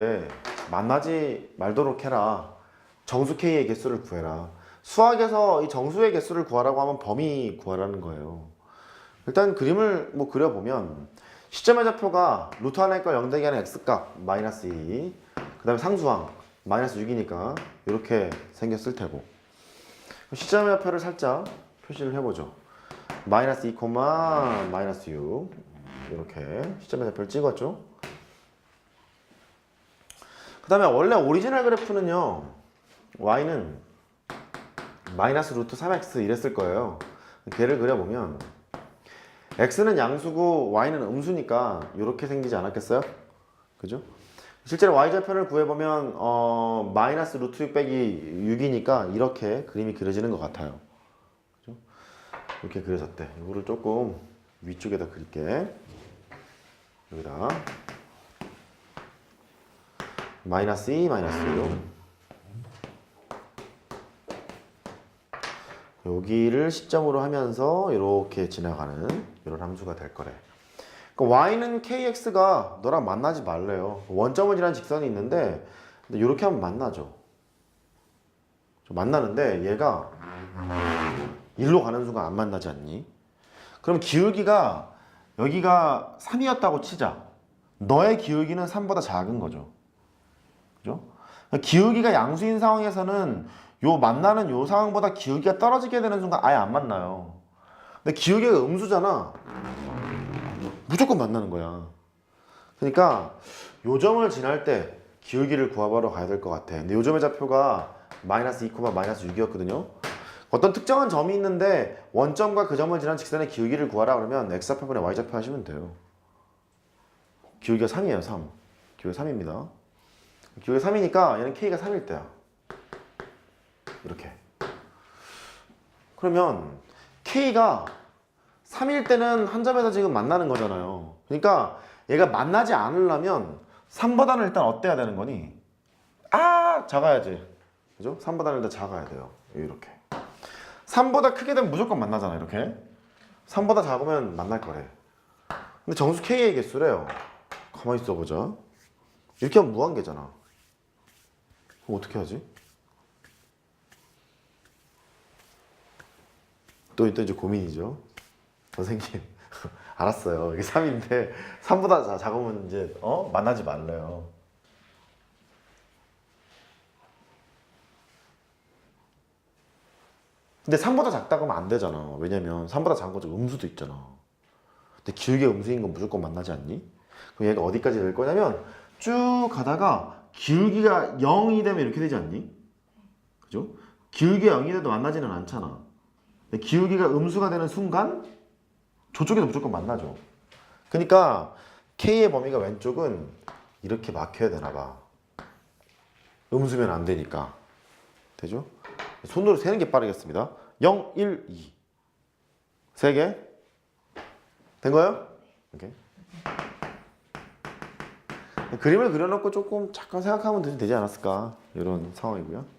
네, 만나지 말도록 해라. 정수 K의 개수를 구해라. 수학에서 이 정수의 개수를 구하라고 하면 범위 구하라는 거예요. 일단 그림을 뭐 그려보면 시점의 좌표가 루트 하나의 걸 0 대기 하는 x값 마이너스 2. 그 다음에 상수항 마이너스 6이니까 이렇게 생겼을 테고 시점의 좌표를 살짝 표시를 해보죠. 마이너스 2, 마이너스 6 이렇게 시점의 좌표를 찍었죠. 그 다음에 원래 오리지널 그래프는요 y는 마이너스 루트 3x 이랬을 거예요 걔를 그려보면 x는 양수고 y는 음수니까 이렇게 생기지 않았겠어요? 그죠? 실제로 y좌표를 구해보면 어, 마이너스 루트 6 빼기 6이니까 이렇게 그림이 그려지는 것 같아요 그죠? 이렇게 그려졌대 이거를 조금 위쪽에다 그릴게 여기다 마이너스 2, 마이너스 6 여기를 시점으로 하면서 이렇게 지나가는 이런 함수가 될 거래. 그러니까 y는 kx가 너랑 만나지 말래요. 지난 직선이 있는데 이렇게 하면 만나죠. 좀 만나는데 얘가 일로 가는 순간 안 만나지 않니? 그럼 기울기가 여기가 3이었다고 치자. 너의 기울기는 3보다 작은 거죠 그죠? 기울기가 양수인 상황에서는 요 만나는 요 상황보다 기울기가 떨어지게 되는 순간 아예 안 만나요. 근데 기울기가 음수잖아. 무조건 만나는 거야. 그러니까 요 점을 지날 때 기울기를 구하러 가야 될 것 같아. 근데 요 점의 좌표가 마이너스 2, 마이너스 6이었거든요. 어떤 특정한 점이 있는데 원점과 그 점을 지난 직선의 기울기를 구하라 그러면 x좌표분의 y좌표 하시면 돼요. 기울기가 3이에요, 3. 기울기가 3입니다. 기울기 3이니까 얘는 k가 3일 때야. 이렇게. 그러면 k가 3일 때는 한 점에서 지금 만나는 거잖아요. 그러니까 얘가 만나지 않으려면 3보다는 일단 어때야 되는 거니? 아 작아야지. 그죠? 3보다는 일단 작아야 돼요. 이렇게. 3보다 크게 되면 무조건 만나잖아 이렇게. 3보다 작으면 만날 거래. 근데 정수 k의 개수래요. 가만히 있어보자. 이렇게 하면 무한계잖아. 그럼 어떻게 하지? 또, 또 이제 고민이죠. 선생님, 알았어요. 이게 3인데 3보다 작으면 이제 어 만나지 말래요. 근데 3보다 작다고 하면 안 되잖아. 왜냐면 3보다 작은 거죠. 음수도 있잖아. 근데 길게 음수인 건 무조건 만나지 않니? 그럼 얘가 어디까지 될 거냐면 쭉 가다가 기울기가 0이 되면 이렇게 되지 않니? 그죠? 기울기가 0이 돼도 만나지는 않잖아. 기울기가 음수가 되는 순간 저쪽에도 무조건 만나죠. 그러니까 K의 범위가 왼쪽은 이렇게 막혀야 되나 봐. 음수면 안 되니까. 되죠? 손으로 세는 게 빠르겠습니다. 0, 1, 2. 세 개. 된 거예요? 오케이. 그림을 그려놓고 조금 잠깐 생각하면 되지 않았을까 이런 상황이고요.